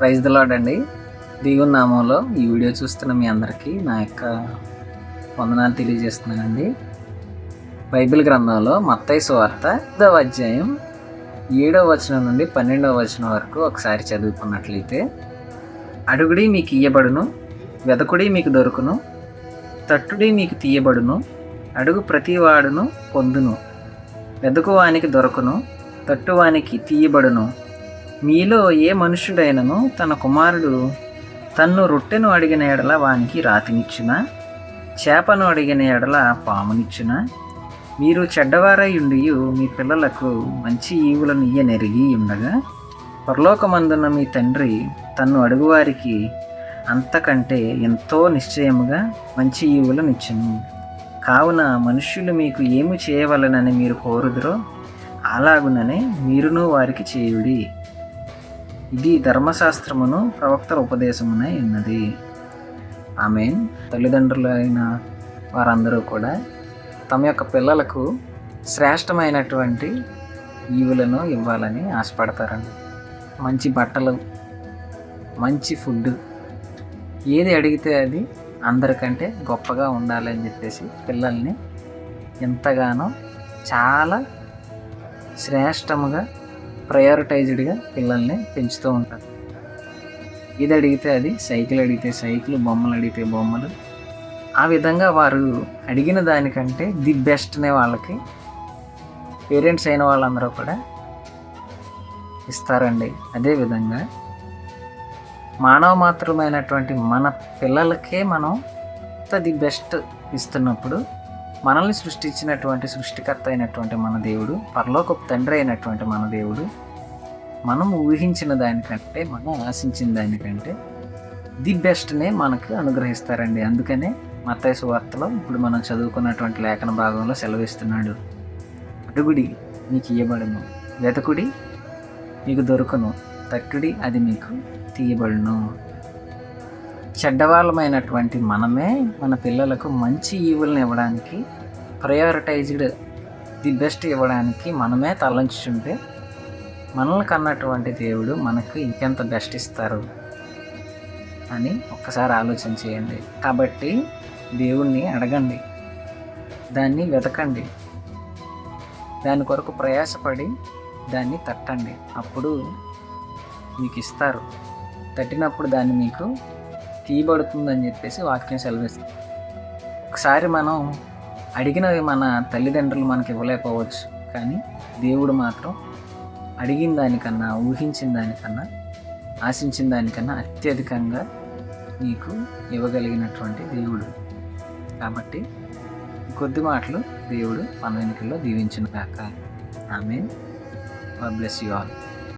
Praise దిలాడండి దేవుని నామంలో ఈ వీడియో చూస్తున్న మీ అందరికీ నా యొక్క వందనాలు తెలియజేస్తున్నానండి. బైబిల్ గ్రంథంలో మత్తయి సువార్త ఐదవ అధ్యాయం ఏడవ వచనం నుండి పన్నెండవ వచనం వరకు ఒకసారి చదువుకున్నట్లయితే అడుగుడి మీకు ఇయ్యబడును వెదకుడి మీకు దొరుకును తట్టుడి మీకు తీయబడును అడుగు ప్రతివాడును పొందును వెదకువానికి దొరకును తట్టువానికి తీయబడును మీలో ఏ మనుషుడైనను తన కుమారుడు తన్ను రొట్టెను అడిగిన ఎడల వానికి రాతినిచ్చునా? చేపను అడిగిన ఎడల పామునిచ్చునా? మీరు చెడ్డవారై ఉండి మీ పిల్లలకు మంచి ఈవులను ఇయ్యనెరిగి ఉండగా పరలోకమందున్న మీ తండ్రి తన్ను అడుగువారికి అంతకంటే ఎంతో నిశ్చయముగా మంచి ఈవులను ఇచ్చును కావున మనుష్యులు మీకు ఏమి చేయవలనని మీరు కోరుదురో అలాగుననే మీరును వారికి చేయుడి. ఇది ధర్మశాస్త్రమును ప్రవక్తల ఉపదేశమునై ఉన్నది. ఆమె తల్లిదండ్రులైన వారందరూ కూడా తమ యొక్క పిల్లలకు శ్రేష్టమైనటువంటి ఈవులను ఇవ్వాలని ఆశపడతారండి. మంచి బట్టలు మంచి ఫుడ్ ఏది అడిగితే అది అందరికంటే గొప్పగా ఉండాలని చెప్పేసి పిల్లల్ని ఎంతగానో చాలా శ్రేష్టముగా ప్రయారిటైజ్డ్గా పిల్లల్ని పెంచుతూ ఉంటారు. ఇది అడిగితే అది సైకిల్ అడిగితే సైకిల్ బొమ్మలు అడిగితే బొమ్మలు. ఆ విధంగా వారు అడిగిన దానికంటే ది బెస్ట్నే వాళ్ళకి పేరెంట్స్ అయిన వాళ్ళందరూ కూడా ఇస్తారండి. అదేవిధంగా మానవ మాత్రమైనటువంటి మన పిల్లలకే మనం ది బెస్ట్ ఇస్తున్నప్పుడు మనల్ని సృష్టించినటువంటి సృష్టికర్త అయినటువంటి మన దేవుడు పరలోకపు తండ్రి అయినటువంటి మన దేవుడు మనం ఊహించిన దానికంటే మనం ఆశించిన దానికంటే ది బెస్ట్నే మనకు అనుగ్రహిస్తారండి. అందుకనే మత్తయి సువార్తలో ఇప్పుడు మనం చదువుకున్నటువంటి లేఖన భాగంలో సెలవిస్తున్నాడు. అడుగుడి మీకు ఇయ్యబడును వెతకుడి మీకు దొరకను తట్టుడి అది మీకు తీయబడును. చెడ్డవాళ్ళమైనటువంటి మనమే మన పిల్లలకు మంచి ఈవులను ఇవ్వడానికి ప్రయారిటైజ్డ్ ది బెస్ట్ ఇవ్వడానికి మనమే తలంచుంటే మనల్ని కన్నటువంటి దేవుడు మనకు ఇంకెంత బెస్ట్ ఇస్తారు అని ఒక్కసారి ఆలోచన చేయండి. కాబట్టి దేవుణ్ణి అడగండి దాన్ని వెతకండి దాని కొరకు ప్రయాసపడి దాన్ని తట్టండి. అప్పుడు మీకు ఇస్తారు. తట్టినప్పుడు దాన్ని మీకు తీయబడుతుందని చెప్పేసి వాక్యం సెలవిస్తుంది. ఒకసారి మనం అడిగినవి మన తల్లిదండ్రులు మనకి ఇవ్వలేకపోవచ్చు కానీ దేవుడు మాత్రం అడిగిన దానికన్నా ఊహించిన దానికన్నా ఆశించిన దానికన్నా అత్యధికంగా నీకు ఇవ్వగలిగినటువంటి దేవుడు. కాబట్టి కొద్ది మాటలు దేవుడు మన వెనుకల్లో దీవించిన కాక ఆమె బ్లెస్ యు ఆల్.